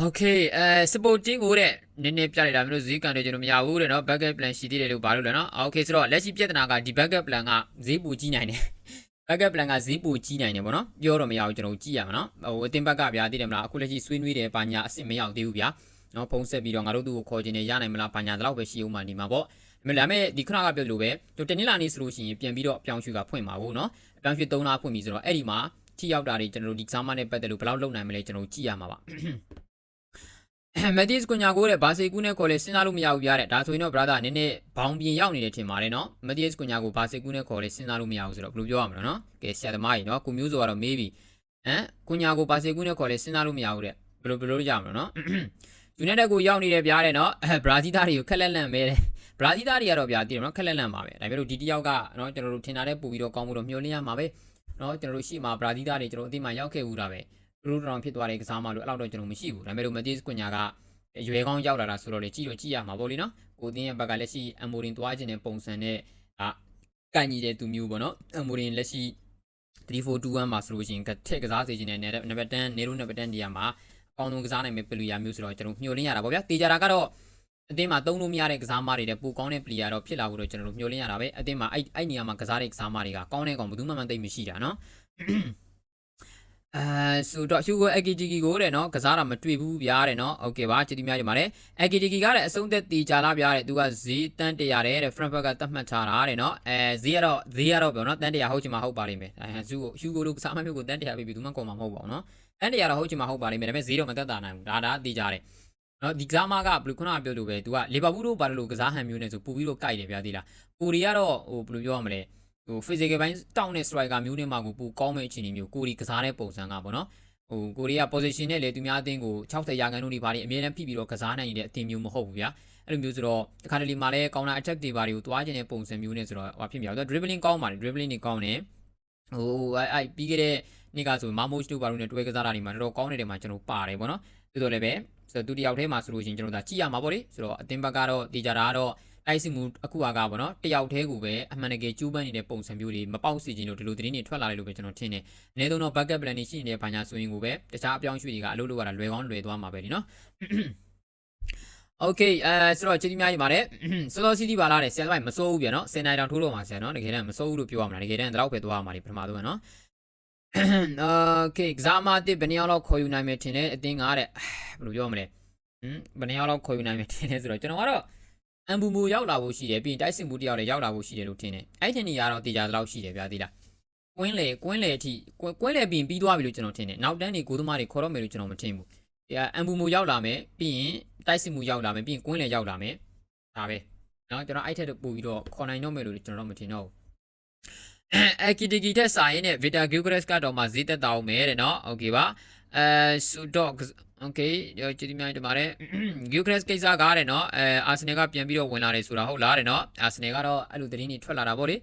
โอเคအဲစပိုတင်းကိုတဲ့နည်းနည်းပြလိုက်တာမျိုးဈေးကန်တွေကျွန်တော်မရဘူးတဲ့နော် backup plan ရှိသေးတယ်လို့ဘာလို့လဲနော်โอเคဆိုတော့လက်ရှိပြဿနာကဒီ backup plan ကဈေးပူကြီးနိုင်တယ် backup plan ကဈေးပူကြီးနိုင်တယ်ဗောနော်ပြောတော့မရဘူးကျွန်တော်ကြည့်ရမှာနော်ဟိုအတင်ဘက်ကဗျာသိတယ်မလားအခုလက်ရှိဆွေးနွေးတယ်ဘာညာအစ်စ်မရောက်သေးဘူးဗျာနော်ဖုန်းဆက်ပြီးတော့ငါတို့သူ့ကိုခေါ်ခြင်းနဲ့ရနိုင်မလားဘာညာတော့ပဲရှိအောင်မှနေမှာပေါ့ဒါပေမဲ့ဒါပေမဲ့ဒီခဏကပြောလို့ပဲတို့တနင်္လာနေ့ဆိုလို့ရှိရင်ပြန်ပြီးတော့အပြောင်းရွှေ့ကဖွင့်မှာဘူးနော်အပြောင်းရွှေ့3လဖွင့်ပြီဆိုတော့အဲ့ဒီမှာထိရောက်တာတွေကျွန်တော်တို့ဒီ exam နဲ့ပတ်သက်လို့ဘယ်လောက်လုပ်နိုင်မလဲကျွန်တော်ကြည့်ရမှာပါ မက်တီစ်ကွန်ညာကိုတဲ့ဘာစီကူနဲ့ခေါ်လဲစဉ်းစားလို့မရဘူးပြတဲ့ဒါဆိုရင်တော့ brother နည်းနည်းဘောင်ပြင်ရောက်နေတယ်ထင်ပါတယ်နော်မက်တီစ်ကွန်ညာကိုဘာစီကူနဲ့ခေါ်လဲစဉ်းစားလို့မရဘူးဆိုတော့ဘယ်လိုပြောရမလဲနော်ကဲဆရာသမားကြီးနော်ကိုမျိုးဆိုကတော့မေးပြီဟမ်ကွန်ညာကိုဘာစီကူနဲ့ခေါ်လဲစဉ်းစားလို့မရဘူးတဲ့ဘယ်လိုဘယ်လိုလုပ်ကြမလဲနော်ယူနိုက်တက်ကိုရောက်နေတယ်ပြတဲ့နော်အဲဘရာဇီးသားတွေကိုခက်လက်လန့်ပဲတဲ့ဘရာဇီးသားတွေကတော့ဗျာတည်တယ်နော်ခက်လက်လန့်ပါပဲဒါပေမဲ့လို့ဒီတယောက်ကနော်ကျွန်တော်တို့ထင်တာတဲ့ပူပြီးတော့ကောင်းမှုတော့မျှော်လင့်ရမှာပဲနော်ကျွန်တော်တို့ရှိမှာဘရာဇီးသားတွေကျွန်တော်အသိမှရောက်ခဲ့ဘူးတာပဲ သူတို့တောင်ဖြစ်သွားတဲ့ကစားမလို့အဲ့လောက်တော့ကျွန်တော်မရှိဘူးဒါပေမဲ့လို့မက်တီစ်ကွန်ညာကရွယ်ကောင်းရောက်လာတာဆိုတော့လေကြည့်တော့ကြည့်ရမှာပေါ့လေနော်ကိုတင်းရဲ့ဘက်ကလက်ရှိအမိုရင်သွားခြင်းတဲ့ပုံစံနဲ့အာကန်ကြီးတဲ့သူမျိုးပေါ့နော်အမိုရင်လက်ရှိ3421မှာဆိုလို့ရှိရင်ထက်ကစားစေခြင်းနဲ့နံပါတ်10နေရိုးနံပါတ်10နေရာမှာအကောင်းဆုံးကစားနိုင်မယ့်ပလူယာမျိုးဆိုတော့ကျွန်တော်မျှော်လင့်ရတာပေါ့ဗျာတေချာတာကတော့အတင်းမှာသုံးလို့မရတဲ့ကစားမတွေတဲ့ပိုကောင်းတဲ့ပလီယာတော့ဖြစ်လာဖို့တော့ကျွန်တော်တို့မျှော်လင့်ရတာပဲအတင်းမှာအဲ့အဲ့နေရာမှာကစားတဲ့ကစားမတွေကကောင်းတဲ့ကောင်ဘယ်သူမှမသိမရှိတာနော် အဲဆိုတော့ Hugo Ekitiki ကိုတဲ့နော်ကစားတာမတွေ့ဘူးဗျာတဲ့နော်โอเคပါချစ်တီများကြပါလေ Ekitiki ကလည်းအဆုံးသက်တီကြလားဗျာတဲ့သူကဈေးတန်းတရာတဲ့ Frankfurt ကသတ်မှတ်ထားတာတဲ့နော်အဲဈေးကတော့ဈေးကတော့ပြောနော်တန်းတရာဟုတ်ချင်မှဟုတ်ပါလိမ့်မယ်အဲ Hugo Hugo တို့ကစားမမျိုးကိုတန်းတရာပြီးပြီးသူမှကုန်မှာမဟုတ်ပါဘူးနော်တန်းတရာတော့ဟုတ်ချင်မှဟုတ်ပါလိမ့်မယ်ဒါပေမဲ့ဈေးတော့မသက်သာနိုင်ဘူးဒါဒါတီကြတယ်နော်ဒီကစားမကဘယ်လိုခုနကပြောလို့ပဲသူကလီဗာပူးတို့ဘာလို့ကစားဟန်မျိုးနဲ့ဆိုပူပြီးတော့ကြိုက်တယ်ဗျာဒီလားကိုရီကတော့ဟိုဘယ်လိုပြောရမလဲ ဟို physical ဘိုင်းတောင်းတဲ့ striker မျိုးနဲ့မှကိုပူကောင်းမဲ့အခြေအနေမျိုးကိုရီကစားတဲ့ပုံစံကပေါ့နော်ဟိုကိုရီးယား position နဲ့လေသူများအသင်းကို60ရာခိုင်နှုန်းဒီပါနေအမြဲတမ်းဖိပြီးတော့ကစားနိုင်နေတဲ့အသင်းမျိုးမဟုတ်ဘူးဗျာအဲ့လိုမျိုးဆိုတော့တခါတလေမှာလဲ counter attack တွေပါတွေကိုသွားခြင်းတဲ့ပုံစံမျိုးနဲ့ဆိုတော့ဟိုဖြစ်မြောက်သူ dribbling ကောင်းပါတယ် dribbling တွေကောင်းတယ်ဟိုအဲ့အဲ့ပြီးခဲ့တဲ့နေ့ကဆိုမာမို့တို့ပါလို့နဲ့တွဲကစားတာတွေမှာတော်တော်ကောင်းနေတယ်မှာကျွန်တော်ပါတယ်ပေါ့နော်သို့တော်လည်းပဲဆိုတော့သူတယောက်တည်းမှာဆိုလို့ရှိရင်ကျွန်တော်ဒါကြည့်ရမှာပေါ့လေဆိုတော့အသင်းဘက်ကတော့တေချာတာကတော့ တိုက်စစ်မှုအခုကပေါ့နော်တယောက်တည်းကိုပဲအမှန်တကယ်ကျူးပန်းနေတဲ့ပုံစံမျိုးတွေမပေါက်စီခြင်းလို့ဒီလိုသတင်းတွေထွက်လာတယ်လို့ပဲကျွန်တော်ထင်တယ်အနည်းဆုံးတော့ backup plan တွေရှိနေတဲ့ဘာညာဆိုရင်ကိုပဲတခြားအပြောင်းရွှေ့တွေကအလုပ်လုပ်ရတာလွယ်ကောင်းလွယ်သွားမှာပဲဒီနော် Okay အဲဆိုတော့ချစ်တီများကြီးပါတယ်စောစောစီးတီးပါလားတဲ့ဆယ်ပိုင်းမစိုးဘူးပြန်နော်ဆယ်နိုင်တောင်ထိုးတော့မှာဆယ်နော်တကယ်တမ်းမစိုးဘူးလို့ပြောရမှာတကယ်တမ်းတော့ပဲသွားရမှာဒီပထမဆုံးကနော် Okay ကစားမတစ်ဘယ်နှစ်ယောက်လောက်ခေါ်ယူနိုင်မယ်ထင်လဲအတင်းကားတဲ့ဘယ်လိုပြောမလဲဟမ်ဘယ်နှစ်ယောက်လောက်ခေါ်ယူနိုင်မယ်ထင်လဲဆိုတော့ကျွန်တော်ကတော့ အမ်ဘူမူရောက်လာဖို့ရှိတယ်ပြီးရင်တိုက်စစ်မှုတယောက်လည်းရောက်လာဖို့ရှိတယ်လို့ထင်တယ်အဲ့ဒီနေရာတော့တေချာတော့ရှိတယ်ဗျာဒီလားကွင်းလေကွင်းလေအထိကွင်းကွင်းလေပြီးရင်ပြီးသွားပြီလို့ကျွန်တော်ထင်တယ်နောက်တန်းနေကိုသမားတွေခေါ်တော့မယ်လို့ကျွန်တော်မထင်ဘူးဒီအမ်ဘူမူရောက်လာမယ်ပြီးရင်တိုက်စစ်မှုရောက်လာမယ်ပြီးရင်ကွင်းလေရောက်လာမယ်ဒါပဲနော်ကျွန်တော်အဲ့ထက်ပို့ပြီးတော့ခေါ်နိုင်တော့မယ်လို့ကျွန်တော်တော့မထင်တော့ဘူး အခီတီကီတက်စာရင်နဲ့ဗီတာဂူဂရက်စ်ကတော့မှဈေးသက်တာအောင်မယ်တဲ့နော်โอเคပါအဲဆိုတော့ โอเคကြည့်ဒီမြိုင်တမာတဲ့ဂူဂရက်စ်ကိစ္စကားတဲ့နော်အဲအာဆင်နယ်ကပြန်ပြီးတော့ဝင်လာတယ်ဆိုတာဟုတ်လားတဲ့နော်အာဆင်နယ်ကတော့အဲ့လိုသတင်းတွေထွက်လာတာပေါ့လေ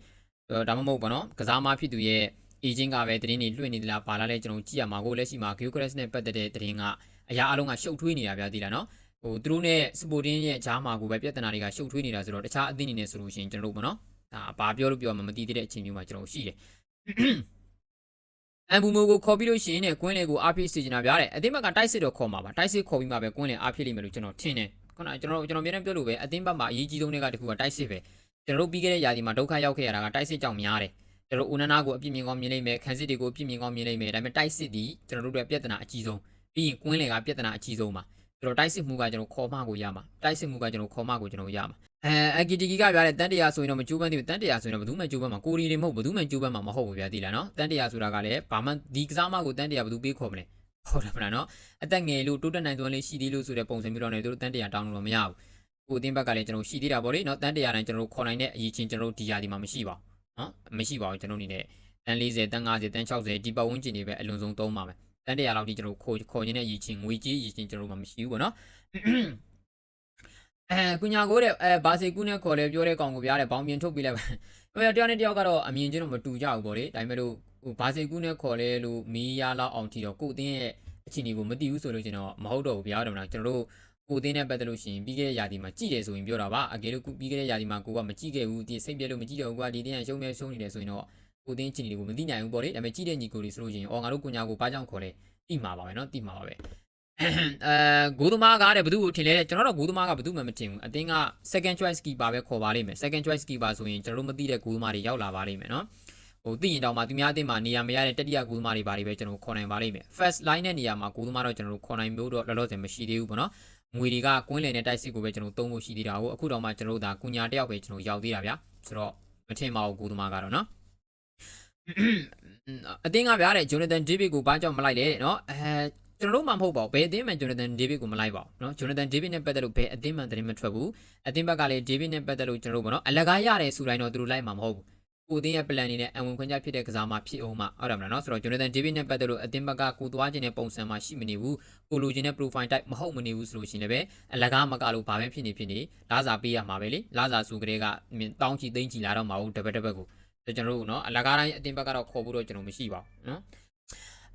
ဒါမှမဟုတ်ပါနော်ကစားမဖြစ်သူရဲ့ agent ကပဲသတင်းတွေလွှင့်နေသလားပါလာလဲကျွန်တော်ကြည့်ရမှာကိုလက်ရှိမှာ geo crash နဲ့ပတ်သက်တဲ့သတင်းကအရာအလုံးကရှုပ်ထွေးနေတာဗျာသိလားနော်ဟိုသူတို့နဲ့ sporting ရဲ့ဂျားမာကိုပဲပြဿနာတွေကရှုပ်ထွေးနေတာဆိုတော့တခြားအသင်းတွေနဲ့ဆိုလို့ရှိရင်ကျွန်တော်တို့ပေါ့နော်ဒါဘာပြောလို့ပြောမှမသိသေးတဲ့အချိန်မျိုးမှာကျွန်တော်ရှိတယ် အမ်ဘူမိုကိုခေါ်ပြီးလို့ရှိရင်ねကွင်းလေကိုအားဖြစ်စေချင်တာဗျာတဲ့အသင်းဘက်ကတိုက်စစ်တော့ခေါ်မှာပါတိုက်စစ်ခေါ်ပြီးမှပဲကွင်းလေအားဖြစ်လိမ့်မယ်လို့ကျွန်တော်ထင်တယ်ခုနကကျွန်တော်ကျွန်တော်မြန်မြန်ပြောလို့ပဲအသင်းဘက်မှာအရေးကြီးဆုံးတွေကတခုကတိုက်စစ်ပဲကျွန်တော်တို့ပြီးခဲ့တဲ့ຢာဒီမှာဒုက္ခရောက်ခဲ့ရတာကတိုက်စစ်ကြောင့်များတယ်ကျွန်တော်တို့ဦးနနာကိုအပြစ်မြင်ကောင်းမြင်လိမ့်မယ်ခန်းစစ်တွေကိုအပြစ်မြင်ကောင်းမြင်လိမ့်မယ်ဒါပေမဲ့တိုက်စစ်ဒီကျွန်တော်တို့ရဲ့ပြဿနာအကြီးဆုံးပြီးရင်ကွင်းလေကပြဿနာအကြီးဆုံးပါကျွန်တော်တိုက်စစ်မှုကကျွန်တော်ခေါ်မှကိုရမှာတိုက်စစ်မှုကကျွန်တော်ခေါ်မှကိုကျွန်တော်ရမှာ အဲအကီတီကီကပြတဲ့တန်တရာဆိုရင်တော့မကျိုးပန်းသေးဘူးတန်တရာဆိုရင်တော့ဘယ်သူမှကျိုးပန်းမှာကိုရီတွေမဟုတ်ဘယ်သူမှကျိုးပန်းမှာမဟုတ်ဘူးဗျာသိလားနော်တန်တရာဆိုတာကလည်းဘာမှဒီကစားမကိုတန်တရာဘယ်သူပေးခေါ်မလဲဟုတ်တယ်မလားနော်အသက်ငယ်လို့တိုးတက်နိုင်သွမ်းလေးရှိသေးလို့ဆိုတဲ့ပုံစံမျိုးတော့ねတို့တန်တရာတောင်းလို့မရဘူးကိုအတင်းဘက်ကလည်းကျွန်တော်ရှိသေးတာပေါ့လေနော်တန်တရာတိုင်းကျွန်တော်ခေါ်နိုင်တဲ့အရေးချင်းကျွန်တော်ဒီယာဒီမှာမရှိပါဘူးနော်မရှိပါဘူးကျွန်တော်အနေနဲ့တန်40တန်50တန်60ဒီပတ်ဝန်းကျင်တွေပဲအလွန်ဆုံးသုံးပါမယ်တန်တရာလောက်ဒီကျွန်တော်ခေါ်ခေါ်ခြင်းတဲ့အရေးချင်းငွေကြီးအရေးချင်းကျွန်တော်မှမရှိဘူးပေါ့နော် အဲကုညာကိုတဲ့အဲဘာစီကူနဲ့ခေါ်လဲပြောတဲ့ကောင်ကိုပြားတဲ့ဘောင်ပြင်ထုတ်ပေးလိုက်ပါဟိုတယောက်နဲ့တယောက်ကတော့အမြင်ချင်းတော့မတူကြဘူးပေါ့လေဒါပေမဲ့လို့ဟိုဘာစီကူနဲ့ခေါ်လဲလို့မီးရလောက်အောင်ထီတော့ကိုအတင်းရဲ့အခြေအနေကိုမသိဘူးဆိုလို့ကျွန်တော်မဟုတ်တော့ဘူးဗျာတော့မလားကျွန်တော်တို့ကိုအတင်းနဲ့ပတ်သက်လို့ရှိရင်ပြီးခဲ့တဲ့ຢာဒီမှာကြည့်တယ်ဆိုရင်ပြောတာပါအကယ်လို့ပြီးခဲ့တဲ့ຢာဒီမှာကိုကမကြည့်ခဲ့ဘူးဒီစိတ်ပြက်လို့မကြည့်တော့ဘူးကွာဒီတင်းကရှုံးနေရှုံးနေတယ်ဆိုရင်တော့ကိုတင်းအခြေအနေကိုမသိနိုင်ဘူးပေါ့လေဒါပေမဲ့ကြည့်တဲ့ညီကိုတွေဆိုလို့ရှိရင်အော်ငါတို့ကုညာကိုဘာကြောင့်ခေါ်လဲတိမှာပါပဲเนาะတိမှာပါပဲ အဲဂိုးသမားကားတဲ့ဘယ်သူ့ကိုထင်လဲတဲ့ကျွန်တော်တော့ဂိုးသမားကဘယ်သူမှမထင်ဘူးအတင်းက second choice keeper ပဲခေါ်ပါလိမ့်မယ် second choice keeper ဆိုရင်ကျွန်တော်တို့မသိတဲ့ဂိုးသမားတွေရောက်လာပါလိမ့်မယ်နော်ဟိုသိရင်တော့မှသူများအတင်းမှာနေရာမရတဲ့တတိယဂိုးသမားတွေပါတွေပဲကျွန်တော်ခေါ်နိုင်ပါလိမ့်မယ် first line တဲ့နေရာမှာဂိုးသမားတော့ကျွန်တော်တို့ခေါ်နိုင်မျိုးတော့လောလောဆယ်မရှိသေးဘူးပေါ့နော်ငွေတွေကကွင်းလည်နဲ့တိုက်စစ်ကိုပဲကျွန်တော်သုံးဖို့ရှိသေးတာကိုအခုတော့မှကျွန်တော်တို့ဒါကုညာတယောက်ပဲကျွန်တော်ရောက်သေးတာဗျာဆိုတော့မထင်ပါဘူးဂိုးသမားကတော့နော်အတင်းကဗျာတဲ့ Jonathan David ကိုဘာကြောင့်မလိုက်လဲတဲ့နော်အဲ ကျွန်တော်တို့မှမဟုတ်ပါဘူးဘယ်အတင်းမှ Jonathan David ကိုမလိုက်ပါဘူးเนาะ Jonathan David နဲ့ပတ်သက်လို့ဘယ်အတင်းမှသတင်းမထွက်ဘူးအတင်းဘက်ကလည်း David နဲ့ပတ်သက်လို့ကျွန်တော်တို့ပေါ့နော်အလကားရတယ်ဆိုတိုင်းတော့သူတို့လိုက်မှာမဟုတ်ဘူးကိုအတင်းရဲ့ plan နေနဲ့အဝင်ခွင့်ကြဖြစ်တဲ့ကစားမှဖြစ်အောင်မှဟုတ်တယ်မလားเนาะဆိုတော့ Jonathan David နဲ့ပတ်သက်လို့အတင်းဘက်ကကိုသွားခြင်းတဲ့ပုံစံမှရှိမနေဘူးကိုလိုချင်တဲ့ profile type မဟုတ်မနေဘူးဆိုလို့ရှိရင်လည်းပဲအလကားမကလို့ဘာပဲဖြစ်နေဖြစ်နေလာစာပေးရမှာပဲလေလာစာစုကလေးကတောင်းချီသိန်းချီလာတော့မှာဟုတ်တပတ်တပတ်ကို ကျွန်တော်တို့เนาะအလကားတိုင်းအတင်းဘက်ကတော့ခေါ်ဖို့တော့ကျွန်တော်မရှိပါဘူးเนาะ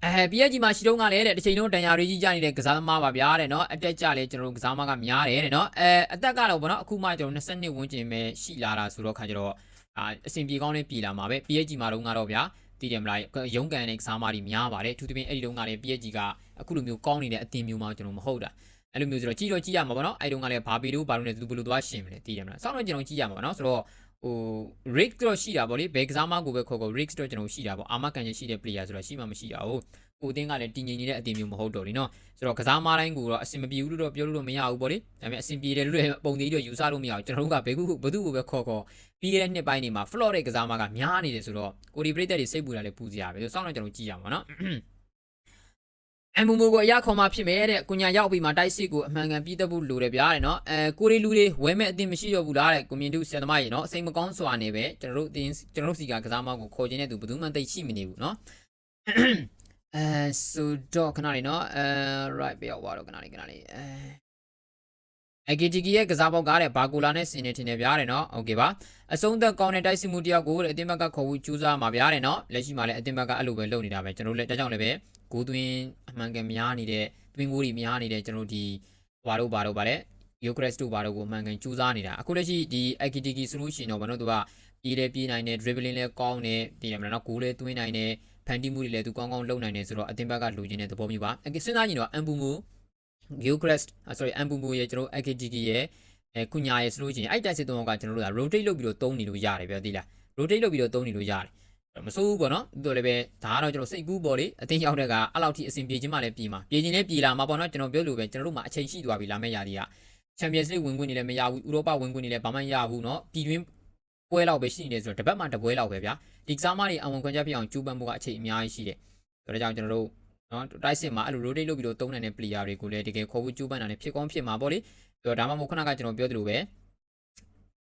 အဲ PSG မှာရှိတော့ကလည်းတဲ့တစ်ချိန်လုံးတန်ရာတွေကြီးကြနေတဲ့ကစားသမားပါဗျာတဲ့နော်အတက်ကြလည်းကျွန်တော်တို့ကစားသမားကများတယ်တဲ့နော်အဲအတက်ကတော့ဗောနော်အခုမှကျွန်တော်20နှစ်ဝန်းကျင်ပဲရှိလာတာဆိုတော့ခါကျတော့အာအဆင်ပြေကောင်းနဲ့ပြည်လာမှာပဲ PSG မှာတော့ကတော့ဗျာတည်တယ်မလားရုံးကန်တဲ့ကစားသမားတွေများပါတယ်သူတပင်းအဲ့ဒီတုန်းကလည်း PSG ကအခုလိုမျိုးကောင်းနေတဲ့အတင်မျိုးမှကျွန်တော်မဟုတ်တာအဲ့လိုမျိုးဆိုတော့ကြည့်တော့ကြည့်ရမှာပေါ့နော်အဲ့တုန်းကလည်းဘာပီတို့ဘာလို့လဲသူဘယ်လိုသွားရှင်မလဲတည်တယ်မလားစောင့်တော့ကျွန်တော်ကြည့်ရမှာပေါ့နော်ဆိုတော့ ဟို risk တော့ရှိတာဗောလေဘယ်ကစားမကိုပဲခေါ်ခေါ် risk တော့ကျွန်တော်ရှိတာဗောအာမခံချက်ရှိတဲ့ player ဆိုတော့ရှိမှမရှိတာဟုတ်ကိုအတင်းကလည်းတည်ငြိမ်နေတဲ့အတင်းမျိုးမဟုတ်တော့လေနော်ဆိုတော့ကစားမတိုင်းကိုတော့အဆင်မပြေဘူးလို့တော့ပြောလို့မရဘူးဗောလေဒါပေမဲ့အဆင်ပြေတယ်လို့လည်းပုံသေးတော့ယူဆလို့မရဘူးကျွန်တော်တို့ကဘယ်ခုဘယ်သူ့ကိုပဲခေါ်ခေါ်ပြီးခဲ့တဲ့နှစ်ပိုင်းတွေမှာ floor တဲ့ကစားမကများနေတယ်ဆိုတော့ကိုဒီပရိသတ်တွေစိတ်ပူတာလည်းပူစရာပဲဆိုတော့စောင့်တော့ကျွန်တော်ကြည့်ရမှာနော် အမ်ဘူမိုကိုအရခေါ်မှဖြစ်မယ်တဲ့ကိုညာရောက်ပြီးမှတိုက်စစ်ကိုအမှန်ကန်ပြီးတတ်ဖို့လိုတယ်ဗျာတဲ့နော်အဲကိုရီလူတွေဝဲမဲ့အသင်မရှိတော့ဘူးလားတဲ့ကိုမြင်တို့ဆန်သမားရေနော်စိတ်မကောင်းစွာနေပဲကျွန်တော်တို့အသင်ကျွန်တော်တို့စီကကစားမကိုခေါ်ခြင်းတဲ့သူဘယ်သူမှသိရှိမနေဘူးနော်အဲဆိုတော့ခဏလေးနော်အဲ right ပြောက်သွားတော့ခဏလေးခဏလေးအဲအဂီတီကီရဲ့ကစားပေါက်ကားတဲ့ဘာကူလာနဲ့ဆင်နေတင်နေပြရတယ်နော်။ Okay ပါ။အဆုံးသက်ကောင်းတဲ့တိုက်စစ်မှုတယောက်ကိုတဲ့အတင်းဘက်ကခေါ်ပြီးကြိုးစားမှာပြရတယ်နော်။လက်ရှိမှာလည်းအတင်းဘက်ကအဲ့လိုပဲလုပ်နေတာပဲကျွန်တော်တို့လည်းတကြောင်လည်းပဲ ဂိုးသွင်းအမှန်ကန်များနေတဲ့တွင်းဂိုးတွေများနေတဲ့ကျွန်တော်တို့ဒီဘာတို့ဘာတို့ဗါလဲယိုကရက်စ်တို့ဘာတို့ကိုအမှန်ကန်ကြိုးစားနေတာအခုလက်ရှိဒီ Akitiki ဆိုလို့ရှိရင်တော့ဘာလို့သူကပြေးလဲပြေးနိုင်တယ် dribbling လဲကောင်းတယ်တည်တယ်မလားနော်ဂိုးလဲသွင်းနိုင်တယ်ဖန်တီးမှုတွေလည်းသူကောင်းကောင်းလုပ်နိုင်တယ်ဆိုတော့အသင်းဘက်ကလိုချင်တဲ့သဘောမျိုးပါအကစဉ်းစားကြည့်တော့ Ambumu Gilchrist sorry Ambumu ရဲ့ကျွန်တော် Akitiki ရဲ့အဲကုညာရဲ့ဆိုလို့ရှိရင်အဲ့တိုက်စစ်သုံးကကျွန်တော်တို့က rotate လုပ်ပြီးတော့သုံးနေလို့ရတယ်ပြောသိလား rotate လုပ်ပြီးတော့သုံးနေလို့ရတယ် မစိုးဘူးပေါ့နော်သူတို့လည်းပဲဒါကတော့ကျွန်တော်စိတ်ကူးပေါ့လေအတင်းရောက်တဲ့ကအဲ့လောက်ထိအဆင်ပြေခြင်းမှလည်းပြေမှာပြေခြင်းလည်းပြေလာမှာပေါ့နော်ကျွန်တော်ပြောလို့ပဲကျွန်တော်တို့မှာအချိန်ရှိသွားပြီလာမယ့်ရာသီကချန်ပီယံစ်လိဝင်ခွင့်နေလည်းမရဘူးဥရောပဝင်ခွင့်နေလည်းဘာမှမရဘူးနော်ပြည်တွင်းပွဲလောက်ပဲရှိနေဆိုတော့တပတ်မှတစ်ပွဲလောက်ပဲဗျာဒီကစားမတွေအဝင်ခွင့်ချက်ပြအောင်ကျူးပန်းဖို့ကအခြေအများကြီးရှိတယ်ဆိုတော့ကြောင့်ကျွန်တော်တို့နော်တိုက်စစ်မှာအဲ့လို rotate လုပ်ပြီးတော့သုံးနိုင်တဲ့ player တွေကိုလည်းတကယ်ခေါ်ဖို့ကျူးပန်းတာလည်းဖြစ်ကောင်းဖြစ်မှာပေါ့လေဆိုတော့ဒါမှမဟုတ်ခုနကကျွန်တော်ပြောသလိုပဲ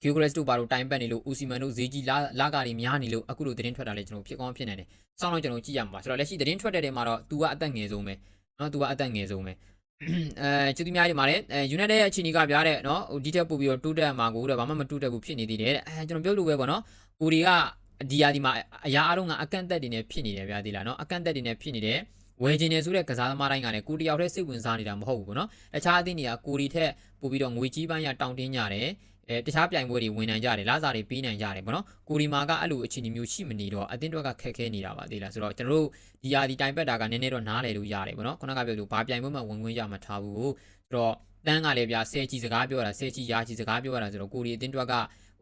ဂီဂရက်စ်တို့ဘာလို့တိုင်ပတ်နေလို့ဦးစီမန်တို့ဈေးကြီးလာလာကာတွေများနေလို့အခုလိုသတင်းထွက်တာလည်းကျွန်တော်ဖြစ်ကောင်းဖြစ်နေတယ်။စောင့်တော့ကျွန်တော်ကြည့်ရမှာပါ။ဆိုတော့လက်ရှိသတင်းထွက်တဲ့နေရာမှာတော့ तू ကအသက်ငယ်ဆုံးပဲ။နော် तू ကအသက်ငယ်ဆုံးပဲ။အဲချူတီများဒီမှာလည်းအဲ United ရဲ့အခြေအနေကပြားတဲ့နော်ဟိုဒီတက်ပို့ပြီးတော့တိုးတက်မှာကိုတဲ့ဘာမှမတိုးတက်ဘူးဖြစ်နေသေးတယ်တဲ့။အဲကျွန်တော်ပြောလို့ပဲပေါ့နော်။ကိုဒီကဒီယာဒီမှာအရာအလုံးကအကန့်အသတ်တွေနဲ့ဖြစ်နေတယ်ဗျာဒီလားနော်။အကန့်အသတ်တွေနဲ့ဖြစ်နေတယ်။ဝယ်ခြင်းနေဆိုတဲ့ကစားသမားတိုင်းကလည်းကိုတယောက်တည်းစိတ်ဝင်စားနေတာမဟုတ်ဘူးပေါ့နော်။တခြားအသင်းတွေကကိုဒီထက်ပို့ပြီးတော့ငွေကြီးပိုင်းရတောင်းတင်းကြတယ်။ အဲတခြားပြိုင်ပွဲတွေဝင်နိုင်ကြတယ်လာစားတွေပေးနိုင်ကြတယ်ပေါ့နော်ကိုရီမာကအဲ့လိုအခြေအနေမျိုးရှိမနေတော့အတင်းတော့ကခက်ခဲနေတာပါသေးလားဆိုတော့ကျွန်တော်တို့ဒီယာဒီတိုင်ပတ်တာကနည်းနည်းတော့နားလည်လို့ရတယ်ပေါ့နော်ခုနကပြောလို့ဘာပြိုင်ပွဲမှာဝင်ခွင့်ရမှာထားဘူးဆိုတော့တန်းကလည်းဗျာဆဲချီစကားပြောတာဆဲချီရာချီစကားပြောတာဆိုတော့ကိုရီအတင်းတော့က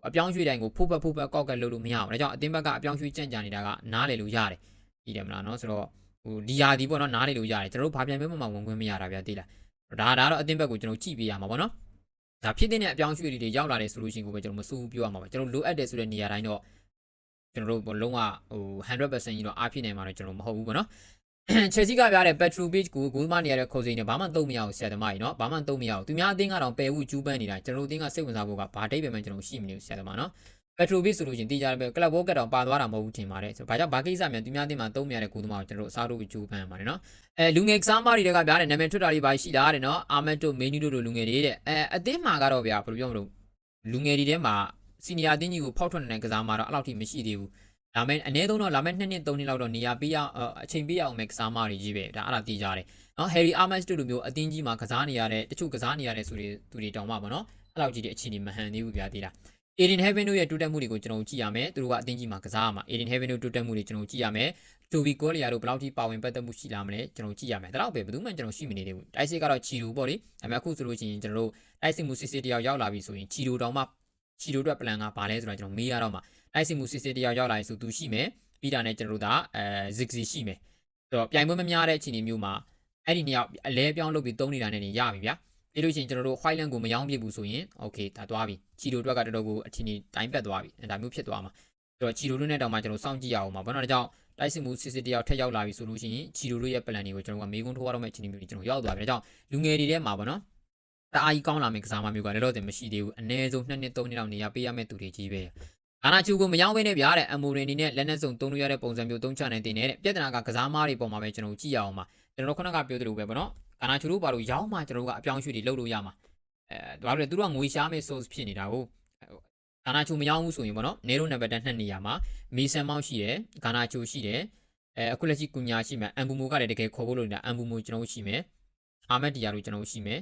အပြောင်းရွှေ့တိုင်းကိုဖိုးပတ်ဖိုးပတ်ကောက်ကက်လုပ်လို့မရဘူးဒါကြောင့်အတင်းဘက်ကအပြောင်းရွှေ့ကြံ့ကြံနေတာကနားလည်လို့ရတယ်ဒီတယ်မလားနော်ဆိုတော့ဟိုဒီယာဒီပေါ့နော်နားလည်လို့ရတယ်ကျွန်တော်တို့ဘာပြိုင်ပွဲမှာဝင်ခွင့်မရတာဗျာသိလားဒါဒါတော့အတင်းဘက်ကိုကျွန်တော်ကြည့်ပေးရမှာပေါ့နော် ဒါဖြစ်တဲ့အပြောင်းရွှေ့တွေရောက်လာတယ်ဆိုလို့ရှိရင်ကိုပဲကျွန်တော်မစိုးဘူးပြောရမှာပါကျွန်တော်လိုအပ်တယ်ဆိုတဲ့နေရာတိုင်းတော့ကျွန်တော်တို့လုံးဝဟို100%ကြီးတော့အားဖြစ်နိုင်မှာတော့ကျွန်တော်မဟုတ်ဘူးပေါ့နော် Chelsea ကပြတဲ့ Petrovic ကိုဂိုးမနေရတဲ့ခေါ်စိန်နဲ့ဘာမှသုံးမရဘူးဆရာသမားကြီးနော်ဘာမှသုံးမရဘူးသူများအသင်းကတော့ပယ်ဖို့ကျူးပန်းနေတာကျွန်တော်တို့အသင်းကစိတ်ဝင်စားဖို့ကဘာတိတ်ပဲမှကျွန်တော်ရှိမနေဘူးဆရာသမားနော် Petrovic ဆိုလို့ရှိရင်တေးကြတယ်ပဲ Club World Cup တော့ပါသွားတာမဟုတ်ဘူးထင်ပါတယ်ဆိုဘာကြောင့်ဘာကိစ္စမြန်သူများအသင်းမှာသုံးမရတဲ့ဂိုးသမားကိုကျွန်တော်တို့အစားထိုးပြီးကျူးပန်းပါတယ်နော်အဲလူငယ်ကစားမတွေကပြတဲ့နာမည်ထွတ်တာတွေပါရှိတာတဲ့နော်အာမက်တို့မင်းနီတို့တို့လူငယ်တွေတဲ့အဲအသင်းမှာကတော့ဗျာဘယ်လိုပြောမလို့လူငယ်တွေထဲမှာစီနီယာအသင်းကြီးကိုဖောက်ထွက်နေတဲ့ကစားမတော့အဲ့လောက်ထိမရှိသေးဘူးဒါမဲ့အနည်းဆုံးတော့လာမဲ့2နှစ်3နှစ်လောက်တော့နေရာပေးရအချိန်ပေးရအောင်မဲ့ကစားမတွေကြီးပဲဒါအဲ့ဒါသိကြတယ်နော်ဟယ်ရီအာမက်တို့လိုမျိုးအသင်းကြီးမှာကစားနေရတဲ့တချို့ကစားနေရတဲ့ဆိုတွေသူတွေတောင်မှပေါ့နော်အဲ့လောက်ကြီးတဲ့အခြေအနေမဟန်သေးဘူးဗျာသိလား Aiden Heaven တို့ရဲ့တိုးတက်မှုတွေကိုကျွန်တော်တို့ကြည့်ရမယ်သူတို့ကအသင်းကြီးမှာကစားရမှာ Aiden Heaven တို့တိုးတက်မှုတွေကျွန်တော်တို့ကြည့်ရမယ် Toby Collier တို့ဘယ်လောက်ထိပါဝင်ပတ်သက်မှုရှိလာမလဲကျွန်တော်တို့ကြည့်ရမယ်ဒါတော့ပဲဘယ်သူမှကျွန်တော်ရှိမနေသေးဘူးတိုက်စစ်ကတော့ချီလိုပေါ့လေဒါပေမဲ့အခုဆိုလို့ရှိရင်ကျွန်တော်တို့တိုက်စစ်မှုစစ်စစ်တယောက်ရောက်လာပြီဆိုရင်ချီလိုတောင်မှချီလိုအတွက် plan ကဘာလဲဆိုတော့ကျွန်တော်မေးရတော့မှာတိုက်စစ်မှုစစ်စစ်တယောက်ရောက်လာရင်ဆိုသူရှိမယ်ပြီးတာနဲ့ကျွန်တော်တို့ဒါအဲ Ziggy ရှိမယ်ဆိုတော့ပြိုင်ပွဲမများတဲ့အခြေအနေမျိုးမှာအဲ့ဒီနှစ်ယောက်အလဲပြောင်းလုပ်ပြီးတုံးနေတာနဲ့နေရပြီဗျာ ပြီးလို့ရှိရင်ကျွန်တော်တို့ Whiteland ကိုမရောင်းပြဘူးဆိုရင် okay ဒါသွားပြီချီတိုအတွက်ကတော်တော်ကိုအချိန်ကြီးတိုင်းပက်သွားပြီအဲဒါမျိုးဖြစ်သွားမှာအဲ့တော့ချီတိုတို့နဲ့တောင်မှကျွန်တော်စောင့်ကြည့်ရအောင်ပါဘာလို့လဲကြောင့်တိုက်စစ်မှုစစ်စစ်တယောက်ထက်ရောက်လာပြီဆိုလို့ရှိရင်ချီတိုတို့ရဲ့ plan တွေကိုကျွန်တော်ကမေးခွန်းထိုးရတော့မယ့်အချိန်မျိုးတွေကျွန်တော်ရောက်သွားပြီဒါကြောင့်လူငယ်တွေထဲမှာပေါ့နော်တအားကြီးကောင်းလာမယ့်ကစားမမျိုးကလည်းတော့တင်မရှိသေးဘူးအနည်းဆုံး2နှစ်3နှစ်လောက်နေရပေးရမယ့်သူတွေကြီးပဲအာနာချူကိုမရောက်ဘဲနဲ့ဗျာတဲ့အမိုရင်ဒီနဲ့လက်နက်စုံသုံးလို့ရတဲ့ပုံစံမျိုးသုံးချနိုင်တဲ့တဲ့ပြဿနာကကစားမားတွေပေါ်မှာပဲကျွန်တော်ကြည့်ရအောင်ပါကျွန်တော်ခုနကပြောသလိုပဲပေါ့နော် အာနာချူတို့ဘာလို့ရောက်မှကျွန်တော်တို့ကအပြောင်းအရွှေ့တွေလုပ်လို့ရမှာအဲဘာလို့လဲသူတို့ကငွေရှားမဲ့ source ဖြစ်နေတာကိုဂါနာချိုမရောက်ဘူးဆိုရင်ပေါ့နော်နေရိုနံပါတ်1နှစ်နေရာမှာမီဆန်မောင်းရှိတယ်ဂါနာချိုရှိတယ်အဲအခုလက်ရှိကုညာရှိမယ်အမ်ဘူမိုကလည်းတကယ်ခေါ်ဖို့လို့နေတာအမ်ဘူမိုကျွန်တော်တို့ရှိမယ်အာမက်တီယာတို့ကျွန်တော်တို့ရှိမယ်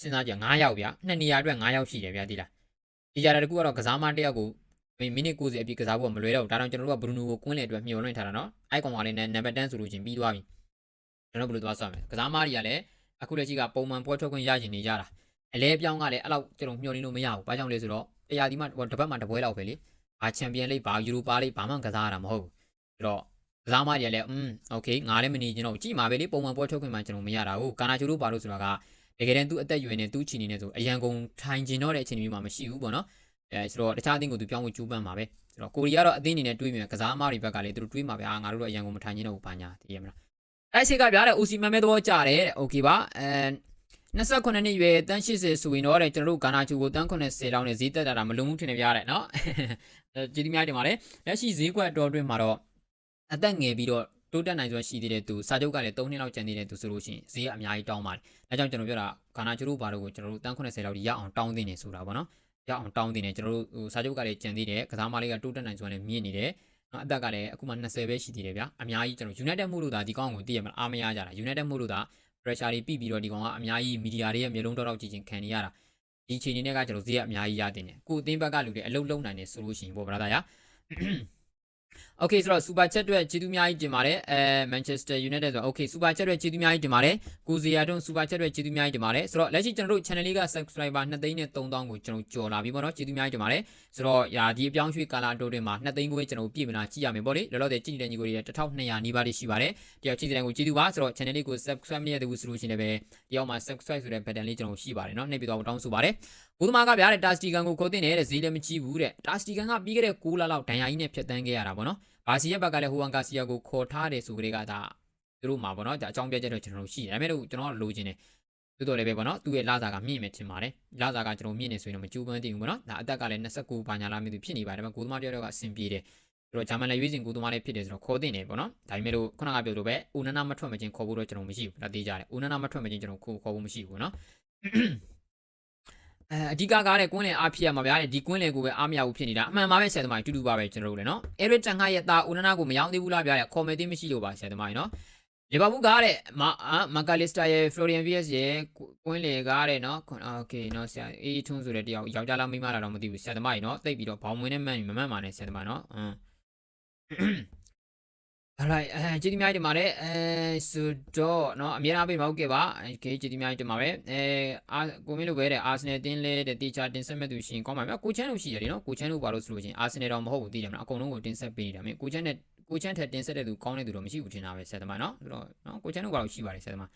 စဉ်းစားကြ9ယောက်ဗျာနှစ်နေရာအတွက်9ယောက်ရှိတယ်ဗျာဒီလားဒီကြတာတကူကတော့ကစားမတစ်ယောက်ကိုမိနစ်90အပြည့်ကစားဖို့မလွယ်တော့ဘူးဒါတော့ကျွန်တော်တို့ကဘရူနိုကိုကွင်းလေအတွက်မျှော်လင့်ထားတာနော်အိုက်ကွန်ကလည်းနံပါတ်10ဆိုလို့ချင်းပြီးသွားပြီ ကျွန်တော်ဘယ်လိုသွားဆော့မလဲကစားမတွေကလည်း အခုလက်ရှိကပုံမှန်ပွဲထွက်ခွင့်ရရင်နေကြတာအလဲပြောင်းကလည်းအဲ့လောက်ကျွန်တော်မျှော်လင့်လို့မရဘူး။ဘာကြောင့်လဲဆိုတော့တရားဒီမှာတစ်ပတ်မှတစ်ပွဲလောက်ပဲလေ။ဘာချန်ပီယံလိဘာယူရိုပါလိဘာမှကစားရတာမဟုတ်ဘူး။အဲ့တော့ကစားမတွေကလည်းอืมโอเคငါလည်းမနေချင်တော့ကြည့်မှာပဲလေပုံမှန်ပွဲထွက်ခွင့်မှကျွန်တော်မရတာဘူး။ကာနာချိုတို့ဘာလို့ဆိုတာကတကယ်တမ်းသူအသက်အရွယ်နဲ့သူချီနေနေဆိုအရန်ကုန်ထိုင်ကျင်တော့တဲ့အချိန်မျိုးမှမရှိဘူးပေါ့နော်။အဲဆိုတော့တခြားအသင်းကိုသူပြောင်းဖို့ကြိုးပမ်းပါပဲ။ဆိုတော့ကိုရီးယားတော့အသင်းအနေနဲ့တွေးမြင်ကစားမတွေဘက်ကလည်းသူတို့တွေးမှာပဲအာငါတို့တော့အရန်ကုန်မထိုင်ကျင်တော့ဘူးဘာညာတည်ရမလား။ အဲ့စိတ်ကပြားတဲ့ OC မန်မဲသဘောကြတယ်တဲ့။ Okay ပါ။အဲ28နှစ်ရွယ်တန်း80ဆိုရင်တော့တဲ့ကျွန်တော်တို့ဂါနာချူကိုတန်း90လောက်နဲ့ဈေးတက်တာတာမလုံဘူးထင်နေပြရတယ်နော်ကြည်ဒီများတင်ပါလေလက်ရှိဈေးကွက်တော်အတွင်းမှာတော့အသက်ငယ်ပြီးတော့တိုးတက်နိုင်စွာရှိသေးတဲ့သူစာချုပ်ကလည်း3နှစ်လောက်ကျန်သေးတဲ့သူဆိုလို့ရှိရင်ဈေးကအများကြီးတောင်းပါတယ်ဒါကြောင့်ကျွန်တော်ပြောတာဂါနာချူတို့ဘာလို့ကိုကျွန်တော်တို့တန်း90လောက်ဒီရအောင်တောင်းသင့်နေဆိုတာပေါ့နော်ရအောင်တောင်းသင့်နေကျွန်တော်တို့ဟိုစာချုပ်ကလည်းကျန်သေးတယ်ကစားမလေးကတိုးတက်နိုင်စွာလည်းမြင့်နေတယ်နော် အသက်ကလည်းအခုမှ20ပဲရှိသေးတယ်ဗျာအများကြီးကျွန်တော် United မှုလို့ဒါဒီကောင်းကိုသိရမလားအားမရကြတာ United မှုလို့ဒါ pressure တွေပြီးပြီးတော့ဒီကောင်ကအများကြီးမီဒီယာတွေရဲ့မျိုးလုံးတော့တော့ကြည့်ချင်းခံနေရတာဒီအချိန်လေးနဲ့ကကျွန်တော်ဈေးကအများကြီးရတင်တယ်ကိုအသင်းဘက်ကလူတွေအလုံးလုံးနိုင်နေဆိုလို့ရှိရင်ပေါ့ဗလာသားရ Okay ဆိုတော့ Super Chat အတွက်ကျေးဇူးအများကြီးတင်ပါတယ်အဲ Manchester United ဆိုတော့ Okay Super Chat အတွက်ကျေးဇူးအများကြီးတင်ပါတယ်ကိုဇီယာတွန်း Super Chat အတွက်ကျေးဇူးအများကြီးတင်ပါတယ်ဆိုတော့လက်ရှိကျွန်တော်တို့ channel လေးက subscriber 2သိန်းနဲ့3000ကိုကျွန်တော်ကြော်လာပြီပေါ့နော်ကျေးဇူးအများကြီးတင်ပါတယ်ဆိုတော့ယာဒီအပြောင်းရွှေ့ကာလာတိုးတွေမှာ2သိန်းကိုပဲကျွန်တော်ပြည့်မလားကြည့်ရမယ်ပေါ့လေလောလောဆယ်ကြည့်နေတဲ့ညီကိုတွေ1200နီးပါးလေးရှိပါတယ်တယောက်ကြည့်တဲ့ကိုကျေးဇူးပါဆိုတော့ channel လေးကို subscribe မရသေးဘူးဆိုလို့ရှိရင်လည်းတယောက်မှာ subscribe ဆိုတဲ့ button လေးကျွန်တော်ရှိပါတယ်နော်နှိပ်ပြီးတော့တောင်းဆိုပါတယ်ဘုသမားကဗျာတဲ့တာစတီကန်ကိုခေါ်တင်နေတဲ့ဈေးလည်းမကြည့်ဘူးတဲ့တာစတီကန်ကပြီးခဲ့တဲ့6လလောက်ဒဏ်ရာကြီးနဲ့ဖြတ်တန်းခဲ့ရတာပေါ့နော် ဘာစီရဲ့ဘက်ကလည်းဟိုအန်ကာစီယာကိုခေါ်ထားတယ်ဆိုကြတဲ့ကဒါသူတို့မှာပေါ့နော်ဒါအကြောင်းပြချက်တော့ကျွန်တော်တို့ရှိတယ်ဒါပေမဲ့လို့ကျွန်တော်ကလိုချင်တယ်တိုးတော်လည်းပဲပေါ့နော်သူ့ရဲ့လာစာကမြင့်မယ်ထင်ပါတယ်လာစာကကျွန်တော်မြင့်နေဆိုရင်တော့မကြိုးပမ်းသေးဘူးပေါ့နော်ဒါအသက်ကလည်း29ဘာညာလာမြင့်သူဖြစ်နေပါတယ်ဒါပေမဲ့ကိုသမားတယောက်တော့ကအဆင်ပြေတယ်ဆိုတော့ဂျာမန်လည်းရွေးစင်ကိုသမားလေးဖြစ်တယ်ဆိုတော့ခေါ်တင်တယ်ပေါ့နော်ဒါပေမဲ့လို့ခုနကပြောလို့ပဲဦးနနာမထွက်မချင်းခေါ်ဖို့တော့ကျွန်တော်မရှိဘူးဒါသိကြတယ်ဦးနနာမထွက်မချင်းကျွန်တော်ခေါ်ခေါ်ဖို့မရှိဘူးပေါ့နော် အဲအဓိကကားတဲ့ကွင်းလင်အားဖြစ်ရမှာဗျာတဲ့ဒီကွင်းလင်ကိုပဲအားမရဘူးဖြစ်နေတာအမှန်ပါပဲဆယ်သမားတူတူပါပဲကျွန်တော်တို့လည်းနော်အဲရစ်တန်ခါရဲ့သားဦးနနာကိုမရောင်းသေးဘူးလားဗျာတဲ့ခေါ်မယ်သေးမရှိလို့ပါဆယ်သမားကြီးနော်လီဗာပူးကားတဲ့မာမာကာလစ္စတာရဲ့ဖလိုရီယန်ဗီယက်စ်ရဲ့ကွင်းလေကားတဲ့နော်โอเคနော်ဆရာအေးထွန်းဆိုတဲ့တယောက်ယောက်ျားလားမိန်းမလားတော့မသိဘူးဆရာသမားကြီးနော်တိတ်ပြီးတော့ဘောင်ဝင်နဲ့မှန်မမှန်ပါနဲ့ဆရာသမားနော်အင်း alright အဲကျေးဇူးများတင်ပါတယ်အဲဆိုတော့เนาะအများအားပေးမဟုတ်ခဲ့ပါโอเคကျေးဇူးများတင်ပါပဲအဲအာကိုမင်းလိုပဲတဲ့အာဆနယ်တင်းလဲတဲ့တေချာတင်ဆက်မဲ့သူရှင်ကောင်းပါပြီကိုချမ်းလို့ရှိရတယ်เนาะကိုချမ်းလို့ပါလို့ဆိုလို့ချင်းအာဆနယ်တော့မဟုတ်ဘူးသိတယ်မလားအကုန်လုံးကိုတင်ဆက်ပေးနေတာမင်းကိုချမ်းနဲ့ကိုချမ်းထက်တင်ဆက်တဲ့သူကောင်းတဲ့သူတော့မရှိဘူးထင်တာပဲဆက်သမားเนาะဆိုတော့เนาะကိုချမ်းလို့ပါလို့ရှိပါတယ်ဆက်သမား